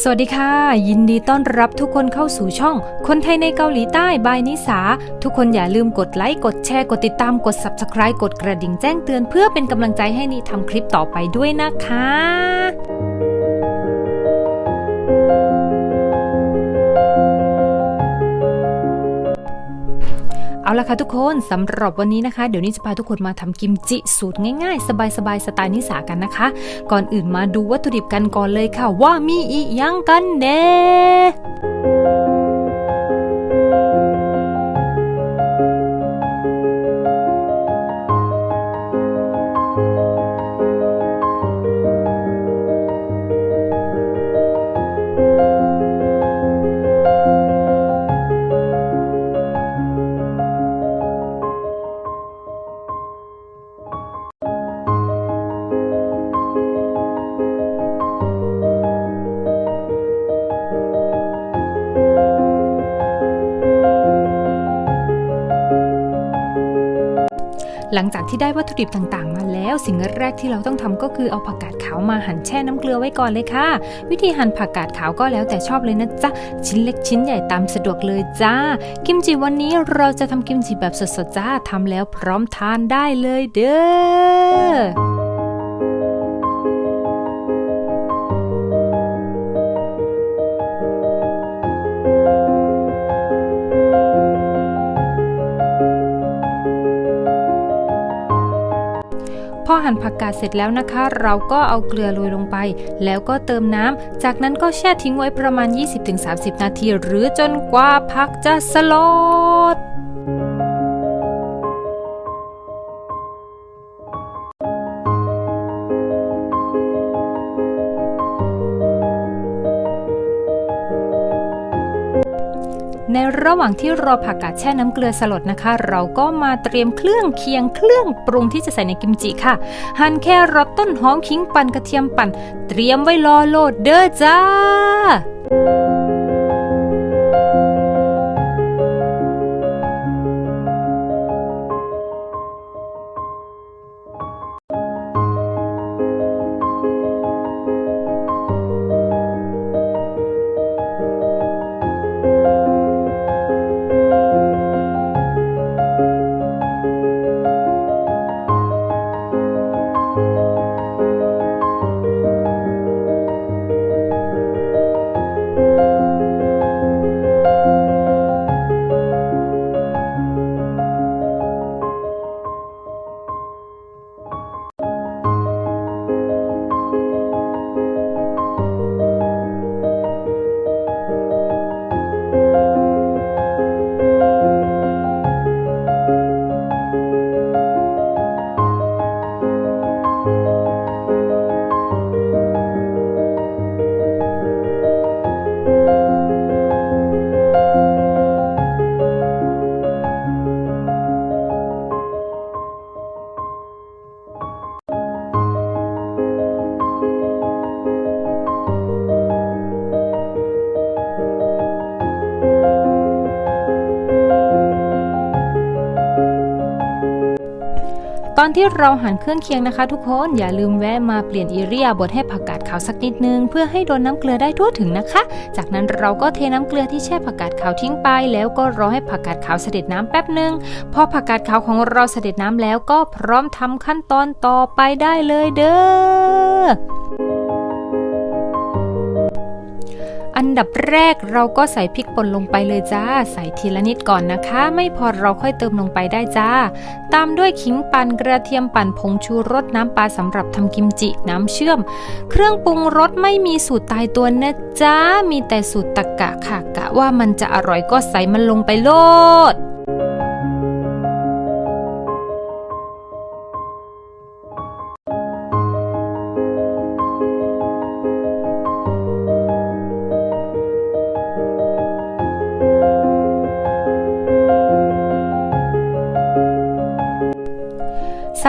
สวัสดีค่ะ ยินดีต้อนรับทุกคนเข้าสู่ช่อง คนไทยในเกาหลีใต้บายนิสา ทุกคนอย่าลืมกดไลค์ กดแชร์ กดติดตาม กด Subscribe กดกระดิ่งแจ้งเตือนเพื่อเป็นกำลังใจให้นิทำคลิปต่อไปด้วยนะคะ เอาละค่ะทุกคนสำหรับวันนี้นะคะ เดี๋ยวนี้จะพาทุกคนมาทำกิมจิสูตรง่ายๆ สบายๆสไตล์นิสากันนะคะ ก่อนอื่นมาดูวัตถุดิบกันก่อนเลยค่ะ ว่ามีอีกยังกันแน่ หลังจากที่ได้วัตถุดิบต่างๆ มาแล้ว สิ่งแรกที่เราต้องทำก็คือเอาผักกาดขาวมาหั่นแช่น้ำเกลือไว้ก่อนเลยค่ะ วิธีหั่นผักกาดขาวก็แล้วแต่ชอบเลยนะจ๊ะ ชิ้นเล็กชิ้นใหญ่ตามสะดวกเลยจ้า กิมจิวันนี้เราจะทำกิมจิแบบสดๆจ้าทำแล้วพร้อมทานได้เลยเด้อ พอหั่นผักกาดเสร็จแล้วนะคะ เราก็เอาเกลือโรยลงไป แล้วก็เติมน้ำจากนั้นก็แช่ทิ้งไว้ประมาณ 20-30 นาที หรือจนกว่าผักจะสล ในระหว่างที่รอผักกาดแช่น้ำเกลือสลดนะคะ เราก็มาเตรียมเครื่องเคียงเครื่องปรุงที่จะใส่ในกิมจิค่ะ หั่นแครอทต้นหอมขิงปั่นกระเทียมปั่น เตรียมไว้รอโหลดเด้อจ้า อนที่เราหั่นเครื่องเคียงนะคะ ทุกคนอย่าลืมแวะมาเปลี่ยนอิริยาบถให้ผักกาดขาวสักนิดนึง เพื่อให้โดนน้ำเกลือได้ทั่วถึงนะคะ จากนั้นเราก็เทน้ำเกลือที่แช่ผักกาดขาวทิ้งไป แล้วก็รอให้ผักกาดขาวเสด็จน้ำแป๊บหนึ่งพอผักกาดขาวของเราเสด็จน้ำแล้วก็พร้อมทำขั้นตอนต่อไปได้เลยเด้อ อันดับแรกเราก็ใส่พริกป่นลงไปเลยจ้า ใส่ทีละนิดก่อนนะคะ ไม่พอเราค่อยเติมลงไปได้จ้า ตามด้วยขิงปั่นกระเทียมปั่นผงชูรสน้ำปลาสำหรับทำกิมจิน้ำเชื่อม เครื่องปรุงรสไม่มีสูตรตายตัวนะจ้า มีแต่สูตรตะกะค่ะกะว่ามันจะอร่อยก็ใส่มันลงไปโลด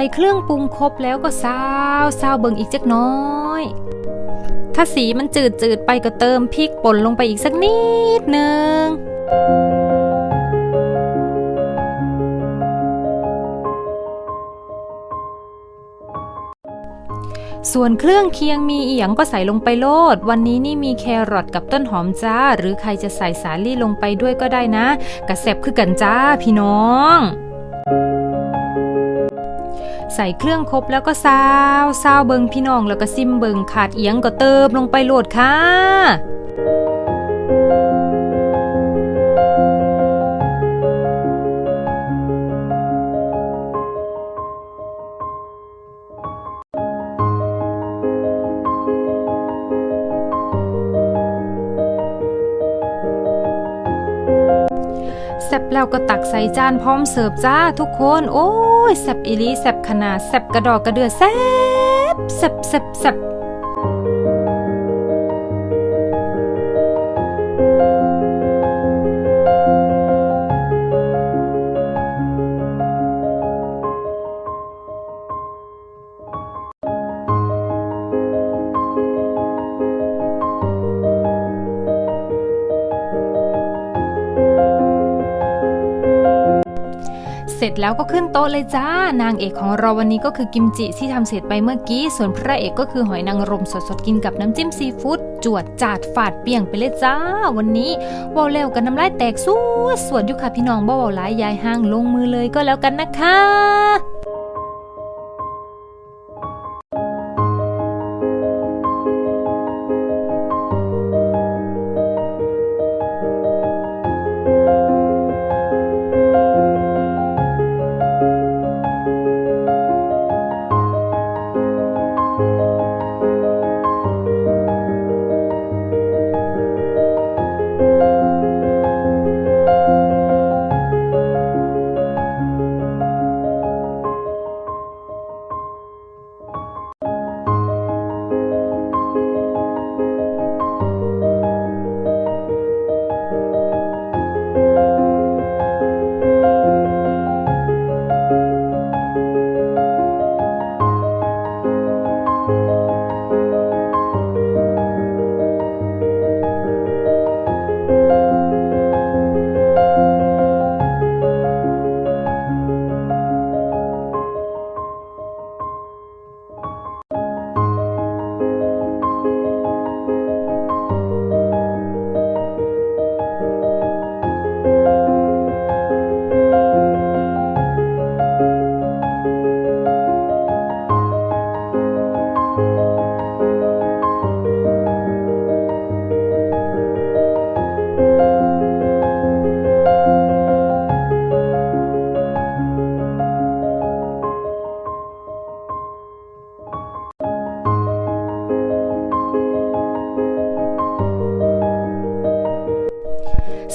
ส่เครื่องปรุงครบแล้วก็ซาวซาวเบิ่งอีกจักน้อย ถ้าสีมันจืดจืดไปก็เติมพริกป่นลงไปอีกสักนิดนึงส่วนเครื่องเคียงมีอีหยังก็ใส่ลงไปโลด วันนี้นี่มีแครอทกับต้นหอมจ้า หรือใครจะใส่สาลี่ลงไปด้วยก็ได้นะกระแซบคือกันจ้าพี่น้อง ส่เครื่องครบแล้วก็ซาวซาวเบิงพี่น้องแล้วก็ซิมเบิงขาดเอียงก็เติมลงไปโหลดค่ะ แซบแล้วก็ตักใส่จานพร้อมเสิร์ฟจ้าทุกคน โอ้ยแซบอีลีแซบขนาดแซบกระดอกกระเดือแซบแซบแซบแซบ เสร็จแล้วก็ขึ้นโต๊ะเลยจ้า นางเอกของเราวันนี้ก็คือกิมจิที่ทำเสร็จไปเมื่อกี้ ส่วนพระเอกก็คือหอยนางรมสดๆกินกับน้ำจิ้มซีฟู้ดจวดจาดฝาดเปียงไปเลยจ้า วันนี้ว่าเร็วกันน้ำลายแตกสู้สวดยุคค่ะพี่น้องบ่เวาหลายยายห้างลงมือเลยก็แล้วกันนะคะ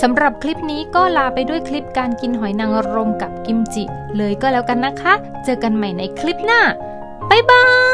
สำหรับคลิปนี้ก็ลาไปด้วยคลิปการกินหอยนางรมกับกิมจิ เลยก็แล้วกันนะคะ เจอกันใหม่ในคลิปหน้า บ๊ายบาย